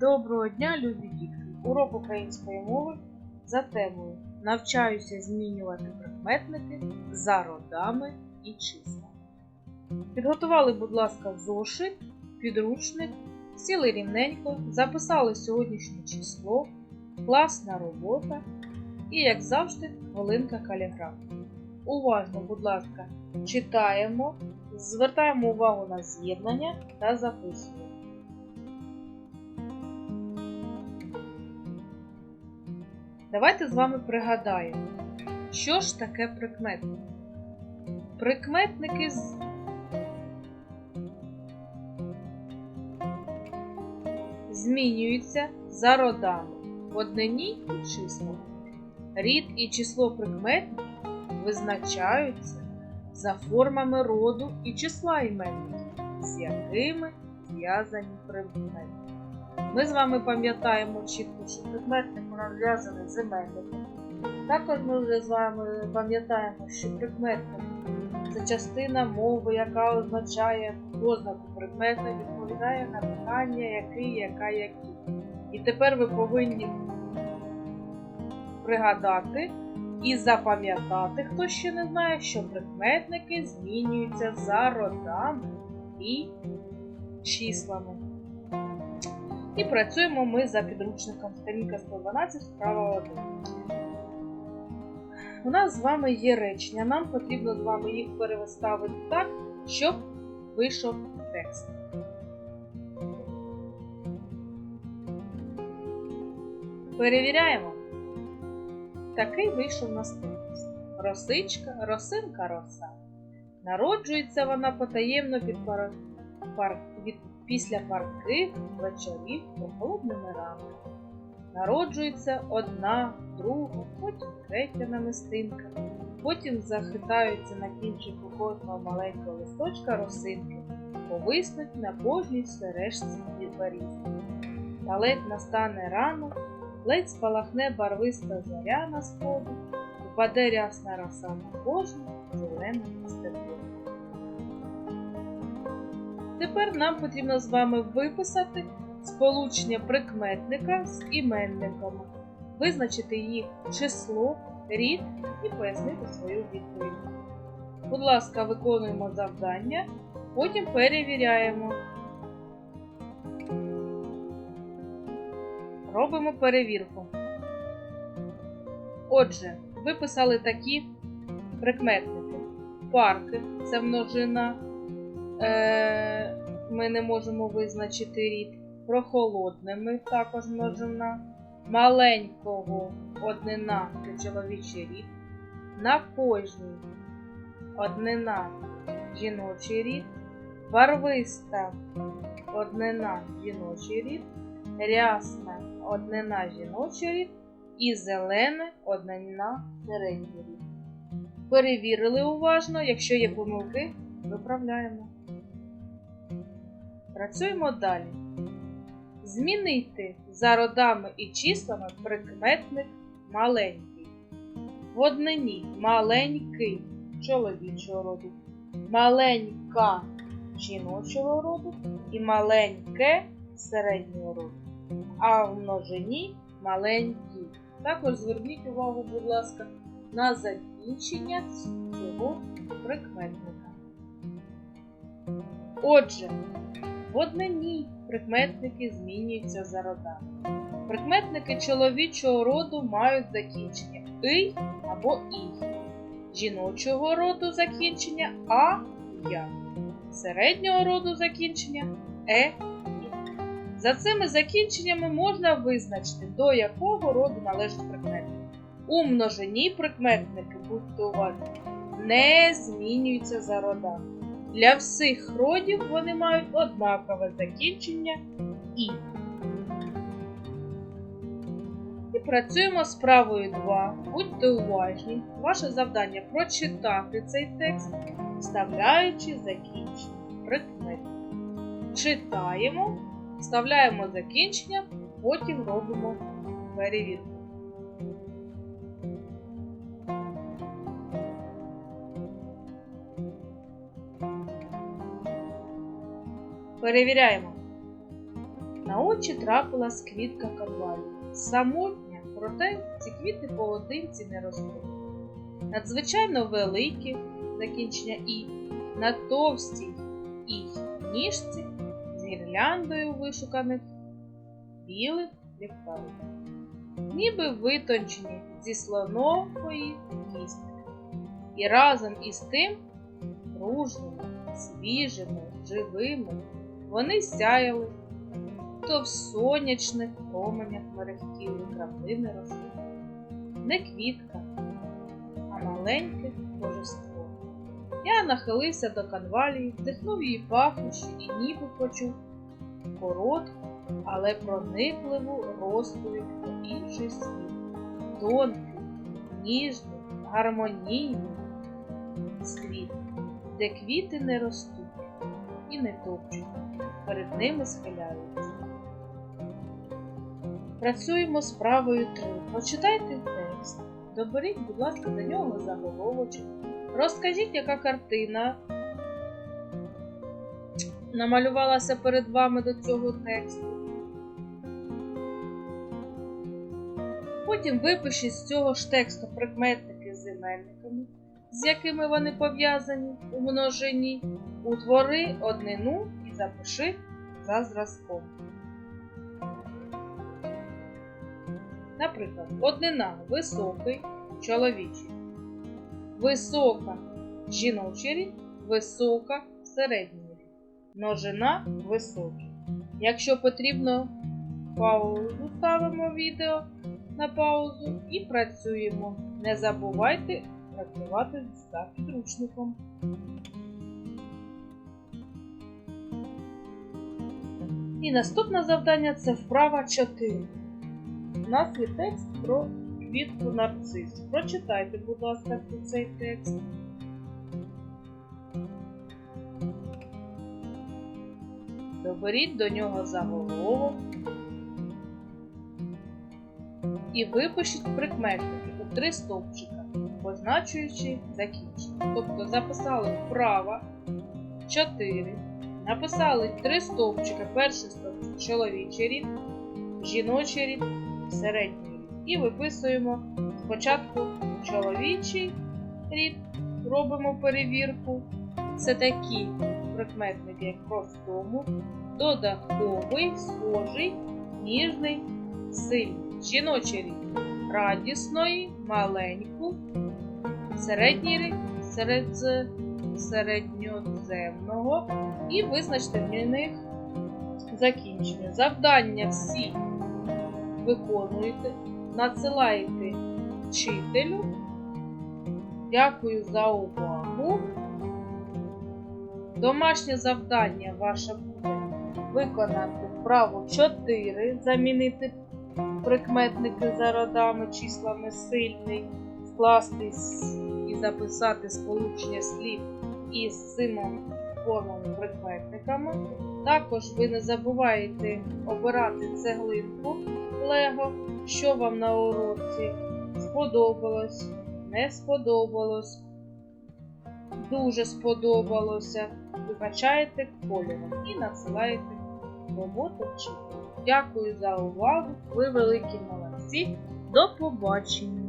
Доброго дня, любі дітки! Урок української мови за темою Навчаюся змінювати прикметники за родами і числами. Підготували, будь ласка, зошит, підручник, сіли рівненько, записали сьогоднішнє число, класна робота і, як завжди, хвилинка каліграфії. Уважно, будь ласка, читаємо, звертаємо увагу на з'єднання та записуємо. Давайте з вами пригадаємо, що ж таке прикметник. Прикметники з... змінюються за родами в однині і числах. Рід і число прикметників визначаються за формами роду і числа іменників, з якими зв'язані прикметники. Ми з вами пам'ятаємо чітко, що прикметник у нас з іменником. Також ми вже з вами пам'ятаємо, що прикметник це частина мови, яка означає ознаку прикмету, відповідає на питання, який, яка, які. І тепер ви повинні пригадати і запам'ятати, хто ще не знає, що прикметники змінюються за родами і числами. І працюємо ми за підручником сторінка 112, справа 1. У нас з вами є речення. Нам потрібно з вами їх переставити так, щоб вийшов текст. Перевіряємо. Такий вийшов на текст. Росичка, росинка роса. Народжується вона потаємно під пар... Пар... від після парких вечорів прохолодними ранками. Народжується одна, друга, потім третя намистинка, потім захитаються на кінчику кожного маленького листочка росинки, повиснуть на кожній сережці дітворізі. Та ледь настане ранок, ледь спалахне барвиста зоря на сходу, упаде рясна роса на кожну зелену стебло. Тепер нам потрібно з вами виписати сполучення прикметника з іменниками, визначити їх число, рід і пояснити свою відповідь. Будь ласка, виконуємо завдання, потім перевіряємо. Робимо перевірку. Отже, виписали такі прикметники. Парки це множина е, ми не можемо визначити рід. Прохолодними також множина. Маленького однина це чоловічий рід. На кожній однина жіночий рід. Барвиста однина жіночий рід. Рясна однина жіночий рід. І зелене однина середній рід. Перевірили уважно, якщо є помилки, виправляємо. Працюємо далі. Змінити за родами і числами прикметник маленький. В однині маленький чоловічого роду, маленька жіночого роду і маленьке середнього роду. А в множині маленькі. Також зверніть увагу, будь ласка, на закінчення цього прикметника. Отже, в однині прикметники змінюються за родами. Прикметники чоловічого роду мають закінчення «ий» або «ій», жіночого роду закінчення А Я, середнього роду закінчення Е. За цими закінченнями можна визначити, до якого роду належить прикметник. У множині прикметники, будьте уважні, не змінюються за родами. Для всіх родів вони мають однакове закінчення І. І працюємо з правою 2. Будьте уважні. Ваше завдання прочитати цей текст, вставляючи закінчення прикметник. Читаємо, вставляємо закінчення, потім робимо перевірку. Перевіряємо. На очі трапилась квітка канвалії. Самотня, проте ці квіти поодинці не ростуть. Надзвичайно великі закінчення і на товстій і ніжці з гірляндою вишуканих білих ліхтарів, ніби витончені зі слонової кістки. І разом із тим пружними, свіжими, живими вони сяяли, то в сонячних променях мерехтіли краплини роси. Не квітка, а маленьке божество. Я нахилився до канвалії, вдихнув її пахощі і ніби почув коротку, але проникливу розповідь про інший світ. Тонкий, ніжний, гармонійний світ, де квіти не ростуть і не топчуть, перед ними схиляються. Працюємо з правою 3. Прочитайте текст. Доберіть, будь ласка, до нього заголовочок. Розкажіть, яка картина намалювалася перед вами до цього тексту. Потім випишіть з цього ж тексту прикметники з іменниками, з якими вони пов'язані у множині, утвори однину запиши за зразком. Наприклад, однина високий чоловічий, висока жіночий рід, висока середній рід, множина високий. Якщо потрібно, паузу ставимо відео на паузу і працюємо. Не забувайте працювати за підручником. І наступне завдання це вправа 4. У нас є текст про квітку нарцис. Прочитайте, будь ласка, цей текст. Доберіть до нього заголовок і випишіть прикметники у три стовпчика, позначуючи закінчення. Тобто записали вправо 4, написали три стовпчика. Перший стовпчик чоловічий рід, жіночий рід, середній рід. І виписуємо спочатку чоловічий рід, робимо перевірку. Це такі прикметники, як простому, додатковий, схожий, ніжний, сильний. Жіночий рід радісної, маленьку, середній рід серед середньоземного і визначте в них закінчення. Завдання всі виконуєте, надсилаєте вчителю. Дякую за увагу. Домашнє завдання ваше буде виконати вправу 4, замінити прикметники за родами, числами сильний, скласти і записати сполучення слів із цими формами прикметниками. Також ви не забуваєте обирати цеглинку Лего, що вам на уроці сподобалось, не сподобалось, дуже сподобалося. Вибачаєте кольором і надсилаєте роботу вчителю. Дякую за увагу. Ви великі молодці. До побачення!